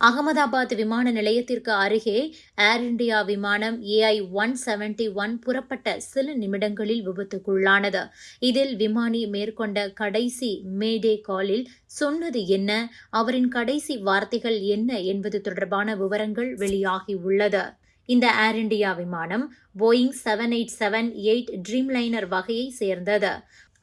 அகமதாபாத் விமான நிலையத்திற்கு அருகே ஏர் இண்டியா விமானம் ஏஐ ஒன் செவன்டி ஒன் புறப்பட்ட சில நிமிடங்களில் விபத்துக்குள்ளானது. இதில் விமானி மேற்கொண்ட கடைசி மேடே காலில் சொன்னது என்ன? அவரின் கடைசி வார்த்தைகள் என்ன என்பது தொடர்பான விவரங்கள் வெளியாகியுள்ளது. இந்த ஏர் இண்டியா விமானம் Boeing seven eight seven eight Dreamliner வகையை சேர்ந்தது.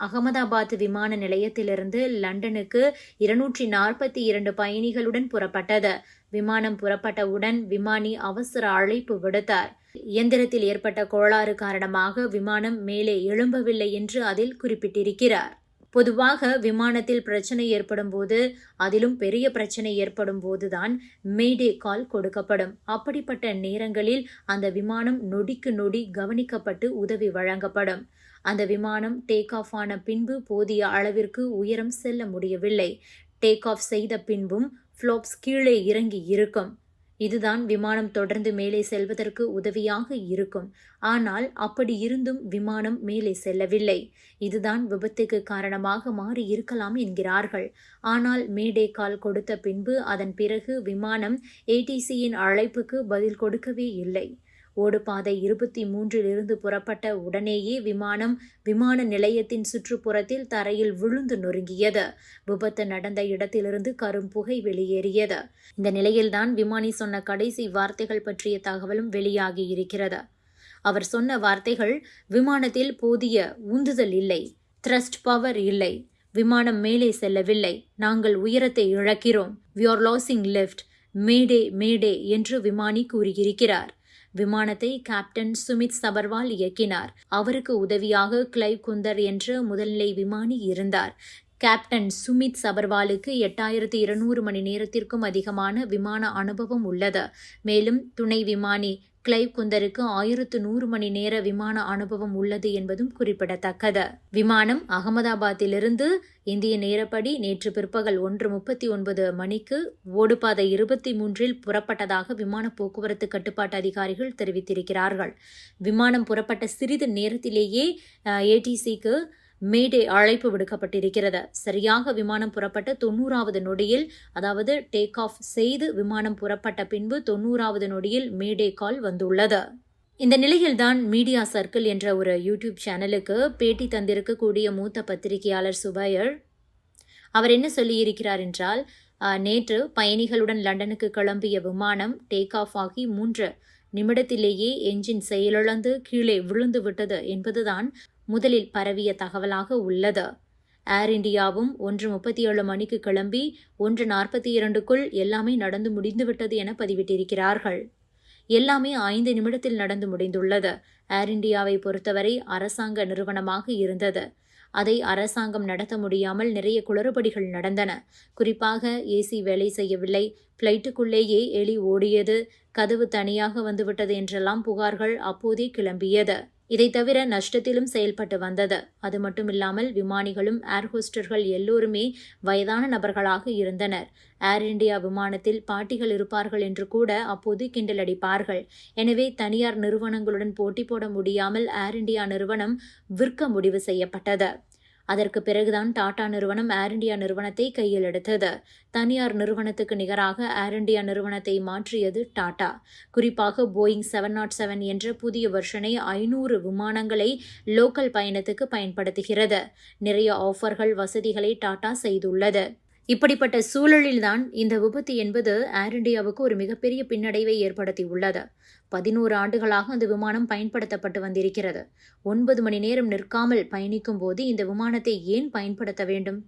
அகமதாபாத் விமான நிலையத்திலிருந்து லண்டனுக்கு இருநூற்றி நாற்பத்தி இரண்டு பயணிகளுடன் புறப்பட்டது. விமானம் புறப்பட்டவுடன் விமானி அவசர அழைப்பு விடுத்தார். இயந்திரத்தில் ஏற்பட்ட கோளாறு காரணமாக விமானம் மேலே எழும்பவில்லை என்று அதில் குறிப்பிட்டிருக்கிறார். பொதுவாக விமானத்தில் பிரச்சனை ஏற்படும் போது அதிலும் பெரிய பிரச்சனை ஏற்படும் போதுதான் மேடே கால் கொடுக்கப்படும். அப்படிப்பட்ட நேரங்களில் அந்த விமானம் நொடிக்கு நொடி கவனிக்கப்பட்டு உதவி வழங்கப்படும். அந்த விமானம் டேக் ஆஃப் ஆன பின்பு போதிய அளவிற்கு உயரம் செல்ல முடியவில்லை. டேக் ஆஃப் செய்த பின்பும் ஃப்ளோப்ஸ் கீழே இறங்கி இருக்கும். இதுதான் விமானம் தொடர்ந்து மேலே செல்வதற்கு உதவியாக இருக்கும். ஆனால் அப்படி இருந்தும் விமானம் மேலே செல்லவில்லை. இதுதான் விபத்துக்கு காரணமாக மாறி இருக்கலாம் என்கிறார்கள். ஆனால் மேடே கால் கொடுத்த பின்பு அதன் பிறகு விமானம் ஏடிசியின் அழைப்புக்கு பதில் கொடுக்கவே இல்லை. ஓடுபாதை இருபத்தி மூன்றிலிருந்து புறப்பட்ட உடனேயே விமானம் விமான நிலையத்தின் சுற்றுப்புறத்தில் தரையில் விழுந்து நொறுங்கியது. விபத்து நடந்த இடத்திலிருந்து கரும் புகை வெளியேறியது. இந்த நிலையில்தான் விமானி சொன்ன கடைசி வார்த்தைகள் பற்றிய தகவலும் வெளியாகி இருக்கிறது. அவர் சொன்ன வார்த்தைகள் விமானத்தில் போதிய உந்துதல் இல்லை த்ரஸ்ட் பவர் இல்லை விமானம் மேலே செல்லவில்லை நாங்கள் உயரத்தை இழக்கிறோம் we are losing lift mayday mayday என்று விமானி கூறியிருக்கிறார். விமானத்தை கேப்டன் சுமித் சபர்வால் இயக்கினார். அவருக்கு உதவியாக கிளைவ் குந்தர் என்ற முதல்நிலை விமானி இருந்தார். கேப்டன் சுமித் சபர்வாலுக்கு எட்டாயிரத்தி இருநூறு மணி நேரத்திற்கும் அதிகமான விமான அனுபவம் உள்ளது. மேலும் துணை விமானி கிளைவ் குந்தருக்கு ஆயிரத்து நூறு மணி நேர விமான அனுபவம் உள்ளது என்பதும் குறிப்பிடத்தக்கது. விமானம் அகமதாபாத்திலிருந்து இந்திய நேரப்படி நேற்று பிற்பகல் ஒன்று முப்பத்தி ஒன்பது மணிக்கு ஓடுபாதை இருபத்தி மூன்றில் புறப்பட்டதாக விமான போக்குவரத்து கட்டுப்பாட்டு அதிகாரிகள் தெரிவித்திருக்கிறார்கள். விமானம் புறப்பட்ட சிறிது நேரத்திலேயே ஏடிசிக்கு மேடே அழைப்பு விடுக்கப்பட்டிருக்கிறது. சரியாக விமானம் புறப்பட்ட தொண்ணூறாவது நொடியில் அதாவது டேக் ஆஃப் செய்து விமானம் புறப்பட்ட பின்பு தொண்ணூறாவது நொடியில் மேடே கால் வந்துள்ளது. இந்த நிலையில்தான் மீடியா சர்க்கிள் என்ற ஒரு யூடியூப் சேனலுக்கு பேட்டி தந்திருக்கக்கூடிய மூத்த பத்திரிகையாளர் சுபையர் அவர் என்ன சொல்லியிருக்கிறார் என்றால் நேற்று பயணிகளுடன் லண்டனுக்கு கிளம்பிய விமானம் டேக் ஆஃப் ஆகி மூன்று நிமிடத்திலேயே என்ஜின் செயலிழந்து கீழே விழுந்து விட்டது என்பதுதான் முதலில் பரவிய தகவலாக உள்ளது. ஏர் இண்டியாவும் ஒன்று முப்பத்தி ஏழு மணிக்கு கிளம்பி ஒன்று நாற்பத்தி இரண்டுக்குள் எல்லாமே நடந்து முடிந்துவிட்டது என பதிவிட்டிருக்கிறார்கள். எல்லாமே ஐந்து நிமிடத்தில் நடந்து முடிந்துள்ளது. ஏர் இண்டியாவை பொறுத்தவரை அரசாங்க நிறுவனமாக இருந்தது. அதை அரசாங்கம் நடத்த முடியாமல் நிறைய குளறுபடிகள் நடந்தன. குறிப்பாக ஏசி வேலை செய்யவில்லை. பிளைட்டுக்குள்ளேயே எலி ஓடியது. கதவு தனியாக வந்துவிட்டது என்றெல்லாம் புகார்கள் அப்போதே கிளம்பியது. இதை தவிர நஷ்டத்திலும் செயல்பட்டு வந்தது. அது மட்டுமில்லாமல் விமானிகளும் ஏர் ஹோஸ்டர்கள் எல்லோருமே வயதான நபர்களாக இருந்தனர். ஏர் இண்டியா விமானத்தில் பாட்டிகள் இருப்பார்கள் என்று கூட அப்போது கிண்டல் அடிப்பார்கள். எனவே தனியார் நிறுவனங்களுடன் போட்டி போட முடியாமல் ஏர் இண்டியா நிறுவனம் விற்க முடிவு செய்யப்பட்டது. அதற்கு பிறகுதான் டாடா நிறுவனம் ஏர் இண்டியா நிறுவனத்தை கையில் எடுத்தது. தனியார் நிறுவனத்துக்கு நிகராக ஏர் இண்டியா நிறுவனத்தை மாற்றியது டாடா. குறிப்பாக போயிங் செவன் நாட் செவன் என்ற புதிய வெர்ஷனை ஐநூறு விமானங்களை லோக்கல் பயணத்துக்கு பயன்படுத்துகிறது. நிறைய ஆஃபர்கள் வசதிகளை டாடா செய்துள்ளது. இப்படிப்பட்ட சூழலில்தான் இந்த விபத்து என்பது ஏர் இண்டியாவுக்கு ஒரு மிகப்பெரிய பின்னடைவை ஏற்படுத்தி உள்ளது பதினோரு ஆண்டுகளாக அந்த விமானம் பயன்படுத்தப்பட்டு வந்திருக்கிறது. ஒன்பது மணி நேரம் நிற்காமல் பயணிக்கும் போது இந்த விமானத்தை ஏன் பயன்படுத்த வேண்டும்?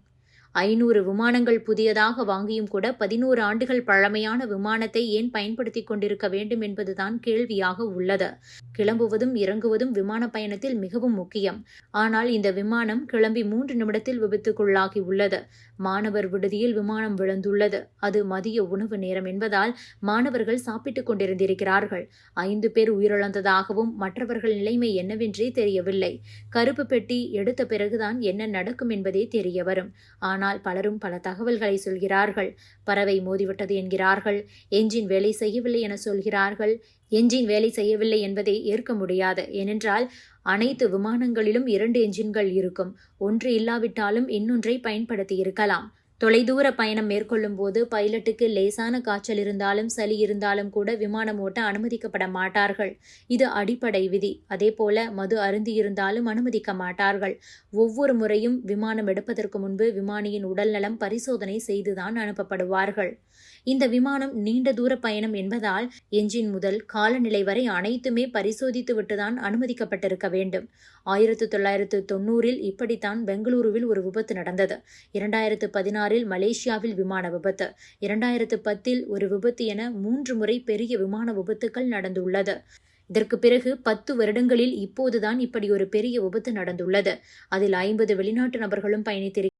ஐநூறு விமானங்கள் புதியதாக வாங்கியும் கூட பதினோரு ஆண்டுகள் பழமையான விமானத்தை ஏன் பயன்படுத்தி கொண்டிருக்க வேண்டும் என்பதுதான் கேள்வியாக உள்ளது. கிளம்புவதும் இறங்குவதும் விமான பயணத்தில் மிகவும் முக்கியம். ஆனால் இந்த விமானம் கிளம்பி மூன்று நிமிடத்தில் விபத்துக்குள்ளாகி உள்ளது. மாணவர் விடுதியில் விமானம் விழுந்துள்ளது. அது மதிய உணவு நேரம் என்பதால் மாணவர்கள் சாப்பிட்டுக் கொண்டிருந்திருக்கிறார்கள். ஐந்து பேர் உயிரிழந்ததாகவும் மற்றவர்கள் நிலைமை என்னவென்றே தெரியவில்லை. கருப்பு பெட்டி எடுத்த பிறகுதான் என்ன நடக்கும் என்பதே தெரிய வரும் ஆனால் பலரும் பல தகவல்களை சொல்கிறார்கள். பறவை மோதிவிட்டது என்கிறார்கள். என்ஜின் வேலை செய்யவில்லை என சொல்கிறார்கள். என்ஜின் வேலை செய்யவில்லை என்பதை ஏற்க முடியாது. ஏனென்றால் அனைத்து விமானங்களிலும் இரண்டு என்ஜின்கள் இருக்கும். ஒன்று இல்லாவிட்டாலும் இன்னொன்றை பயன்படுத்தி இருக்கலாம். தொலைதூர பயணம் மேற்கொள்ளும் போது பைலட்டுக்கு லேசான காய்ச்சல் இருந்தாலும் சளி இருந்தாலும் கூட விமானம் ஓட்ட அனுமதிக்கப்பட மாட்டார்கள். இது அடிப்படை விதி. அதேபோல மது அருந்தியிருந்தாலும் அனுமதிக்க மாட்டார்கள். ஒவ்வொரு முறையும் விமானம் எடுப்பதற்கு முன்பு விமானியின் உடல்நலம் பரிசோதனை செய்துதான் அனுப்பப்படுவார்கள். இந்த விமானம் நீண்ட தூர பயணம் என்பதால் என்ஜின் முதல் காலநிலை வரை அனைத்துமே பரிசோதித்து விட்டுதான் அனுமதிக்கப்பட்டிருக்க வேண்டும். ஆயிரத்து தொள்ளாயிரத்து தொண்ணூறில் இப்படித்தான் பெங்களூருவில் ஒரு விபத்து நடந்தது. இரண்டாயிரத்து பதினாறு பதினாறில் மலேசியாவில் விமான விபத்து. இரண்டாயிரத்து பத்தில் ஒரு விபத்து என மூன்று முறை பெரிய விமான விபத்துக்கள் நடந்துள்ளது. இதற்கு பிறகு பத்து வருடங்களில் இப்போதுதான் இப்படி ஒரு பெரிய விபத்து நடந்துள்ளது. அதில் ஐம்பது வெளிநாட்டு நபர்களும் பயணித்திருக்கிறார்